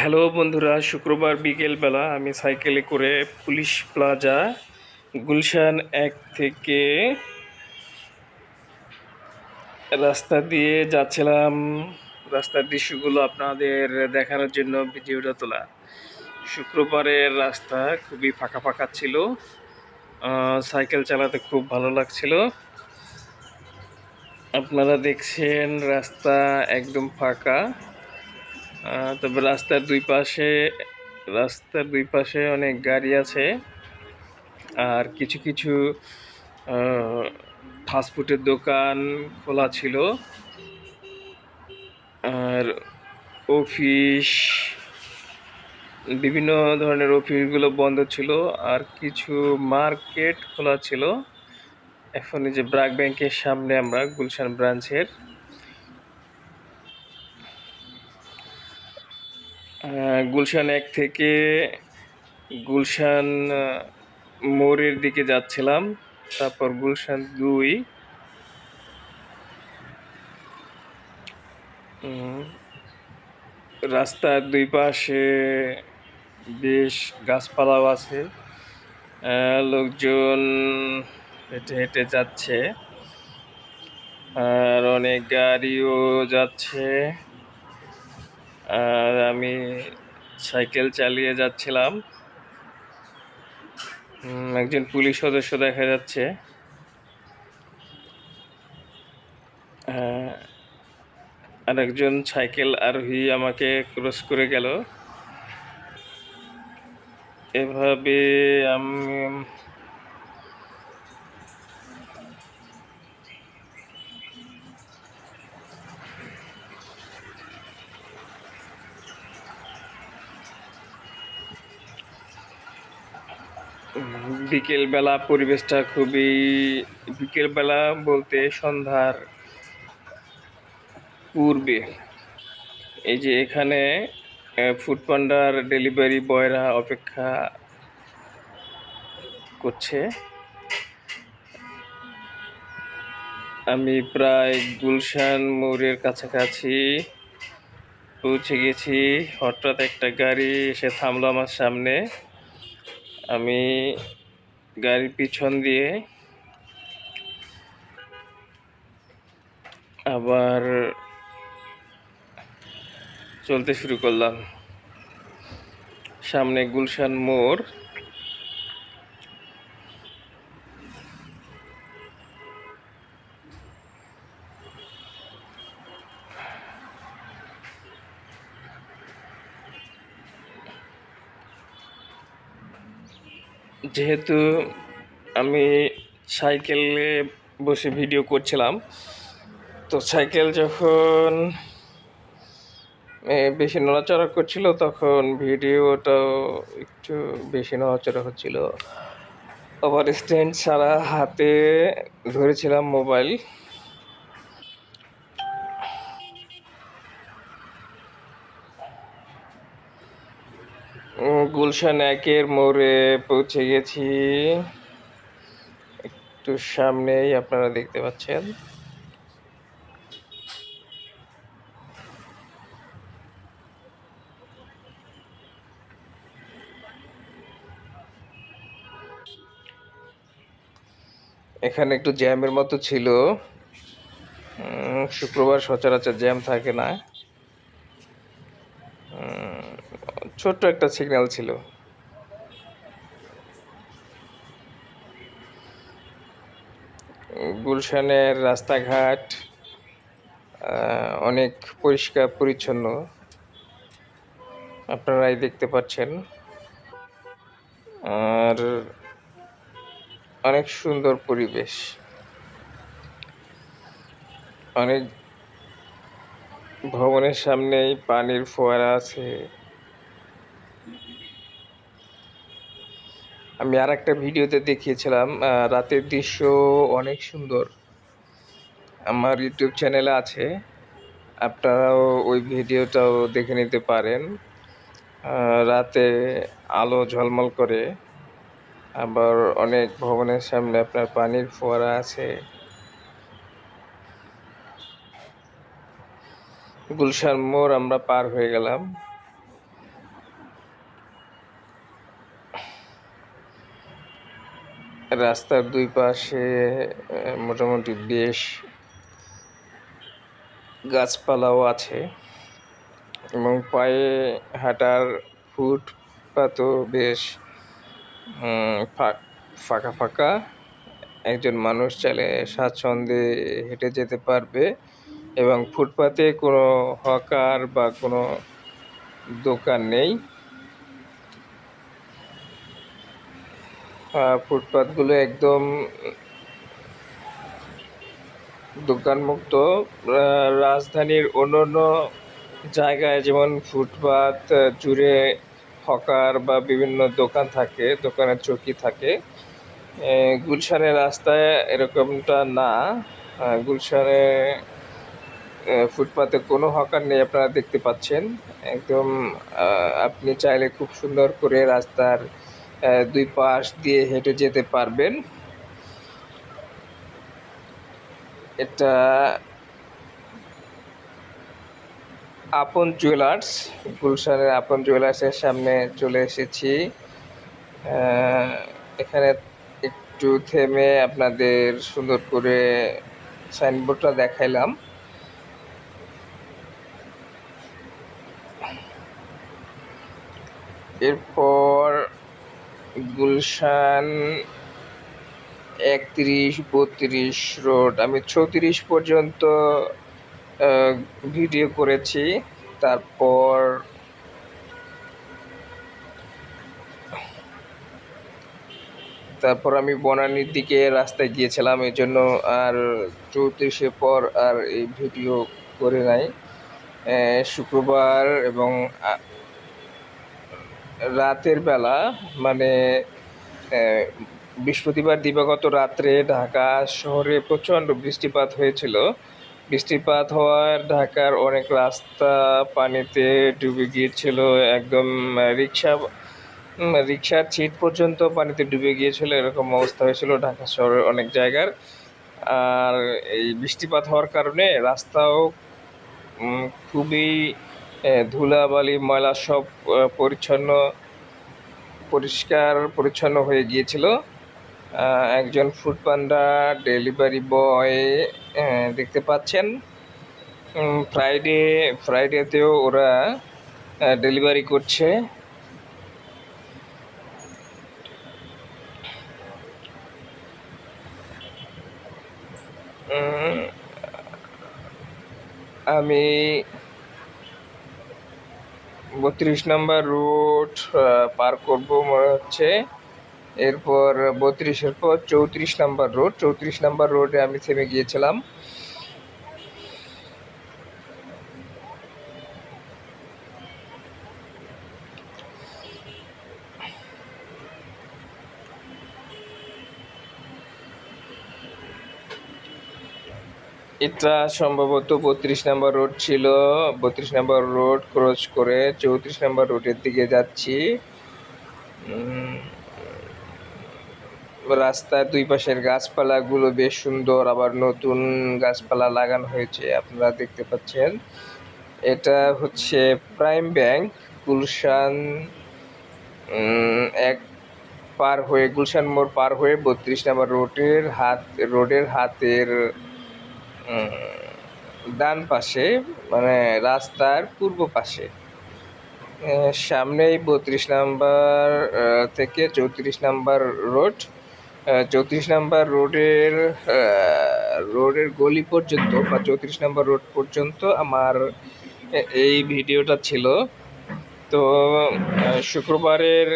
Hello বন্ধুরা, শুক্রবার বিকেলবেলা আমি সাইকেলে করে পুলিশ প্লাজা, গুলশান এক থেকে রাস্তা দিয়ে যাচ্ছিলাম। রাস্তার দৃশ্যগুলো আপনাদের দেখানোর জন্য ভিডিওটা তোলা। শুক্রবারের রাস্তা খুবই ফাঁকা ফাঁকা ছিল। সাইকেল চালাতে খুব ভালো লাগছিল। আপনারা দেখছেন রাস্তা একদম ফাঁকা। তবে রাস্তার দুই পাশে, রাস্তার দুই পাশে অনেক গাড়ি আছে। আর কিছু কিছু ফাস্টফুডের দোকান খোলা ছিল। আর অফিস বিভিন্ন ধরনের অফিসগুলো বন্ধ ছিল। আর কিছু মার্কেট খোলা ছিল। এখন এই যে ব্রাক ব্যাংকের সামনে আমরা গুলশান ব্রাঞ্চের গুলশান এক থেকে গুলশান মোড়ের দিকে যাচ্ছিলাম। তারপর গুলশান দুই। রাস্তার দুই পাশে বেশ গাছপালাও আছে। লোকজন হেঁটে হেঁটে যাচ্ছে। আর অনেক গাড়িও যাচ্ছে। আর আমি সাইকেল চালিয়ে যাচ্ছিলাম। একজন পুলিশ সদস্য দেখা যাচ্ছে। আর একজন সাইকেল আরোহী আমাকে ক্রস করে গেল। এভাবে আমি বিকেলবেলা পরিবেশটা খুবই, বিকেলবেলা বলতে সন্ধ্যার পূর্বে। এই যে এখানে ফুড পান্ডার ডেলিভারি বয়রা অপেক্ষা করছে। আমি প্রায় গুলশান মোড়ের কাছাকাছি পৌঁছে গেছি। হঠাৎ একটা গাড়ি এসে থামলো আমার সামনে। আমি গাড়ির পিছন দিয়ে আবার চলতে শুরু করলাম। সামনে গুলশান মোড়। যেহেতু আমি সাইকেলে বসে ভিডিও করছিলাম, তো সাইকেল যখন বেশি নড়াচড়া করছিল তখন ভিডিওটাও একটু বেশি নড়াচড়া হচ্ছিল। ওভার স্ট্যান্ড ছাড়া হাতে ধরেছিলাম মোবাইল। গুলশান একের মোড়ে পৌঁছে গেছি। একটু সামনেই আপনারা দেখতে পাচ্ছেন। এখানে একটু জ্যামের মতো ছিল। শুক্রবার সচরাচর জ্যাম থাকে না। ছোট্ট একটা সিগন্যাল ছিল। গুলশানের রাস্তাঘাট অনেক পরিষ্কার, পরিচ্ছন্ন। আপনারাই দেখতে পাচ্ছেন। আর অনেক সুন্দর পরিবেশ। অনেক ভবনের সামনেই পানির ফোয়ারা আছে। আমি আর একটা ভিডিওতে দেখিয়েছিলাম রাতের দৃশ্য অনেক সুন্দর। আমার ইউটিউব চ্যানেলে আছে, আপনারাও ওই ভিডিওটাও দেখে নিতে পারেন। রাতে আলো ঝলমল করে, আবার অনেক ভবনের সামনে আপনার পানির ফোয়ারা আছে। গুলশান মোড় আমরা পার হয়ে গেলাম। রাস্তার দুই পাশে মোটামুটি বেশ গাছপালাও আছে এবং পায়ে হাঁটার ফুটপাতও বেশ ফাঁকা ফাঁকা। একজন মানুষ চাইলে স্বাচ্ছন্দ্যে হেঁটে যেতে পারবে এবং ফুটপাতে কোনো হকার বা কোনো দোকান নেই। আহ, ফুটপাতগুলো একদম দোকানমুক্ত। রাজধানীর অন্যান্য জায়গায় যেমন ফুটপাত জুড়ে হকার বা বিভিন্ন দোকান থাকে দোকানের চৌকি থাকে। গুলশানের রাস্তায় এরকমটা না। গুলশানে ফুটপাতে কোনো হকার নেই আপনারা দেখতে পাচ্ছেন। একদম আপনি চাইলে খুব সুন্দর করে রাস্তার দুই পাশ দিয়ে হেঁটে যেতে পারবেন। এটা আপন জুয়েলার্স, গুলশানের আপন জুয়েলার্সের সামনে চলে এসেছি। এখানে একটু থেমে আপনাদের সুন্দর করে সাইনবোর্ডটা দেখাইলাম। এরপর গুলশান, একত্রিশ, বত্রিশ রোড। আমি চৌত্রিশ পর্যন্ত ভিডিও করেছি। তারপর তারপর আমি বনানীর দিকে রাস্তায় গিয়েছিলাম এই জন্য আর চৌত্রিশের পর আর এই ভিডিও করে নাই। শুক্রবার এবং রাতের বেলা মানে বৃহস্পতিবার দিবাগত রাত্রে ঢাকা শহরে প্রচণ্ড বৃষ্টিপাত হয়েছিল। বৃষ্টিপাত হওয়ার ঢাকার অনেক রাস্তা পানিতে ডুবে গিয়েছিল, একদম রিক্সা রিক্সার ছিট পর্যন্ত পানিতে ডুবে গিয়েছিল, এরকম অবস্থা হয়েছিল ঢাকা শহরের অনেক জায়গার। আর এই বৃষ্টিপাত হওয়ার কারণে রাস্তাও খুবই ধুলাবালি, ময়লা সব পরিচ্ছন্ন, পরিষ্কার, পরিচ্ছন্ন হয়ে গিয়েছিল। একজন ফুড পান্ডা ডেলিভারি বয় দেখতে পাচ্ছেন। ফ্রাইডে ফ্রাইডেতেও ওরা ডেলিভারি করছে। আমি বত্রিশ নাম্বার রুট পার করব মনে হচ্ছে। এরপর বত্রিশের পর চৌত্রিশ নাম্বার রোড, চৌত্রিশ নাম্বার রোডে আমি থেমে গিয়েছিলাম। এটা সম্ভবত বত্রিশ নাম্বার রোড ছিল। বত্রিশ নাম্বার রোড ক্রস করে চৌত্রিশ নাম্বার রোডের দিকে যাচ্ছি। রাস্তার দুই পাশের গাছপালাগুলো বেশ সুন্দর, আবার নতুন গাছপালা লাগানো হয়েছে, আপনারা দেখতে পাচ্ছেন। এটা হচ্ছে প্রাইম ব্যাংক, গুলশান এক পার হয়ে, গুলশান মোড় পার হয়ে বত্রিশ নাম্বার রোডের হাত, রোডের হাতের ডান পাশে মানে রাস্তার পূর্ব পাশে। সামনেই বত্রিশ নাম্বার থেকে চৌত্রিশ নাম্বার রোড। চৌত্রিশ নাম্বার রোডের রোডের গলি পর্যন্ত বা চৌত্রিশ নাম্বার রোড পর্যন্ত আমার এই ভিডিওটা ছিল। তো শুক্রবারের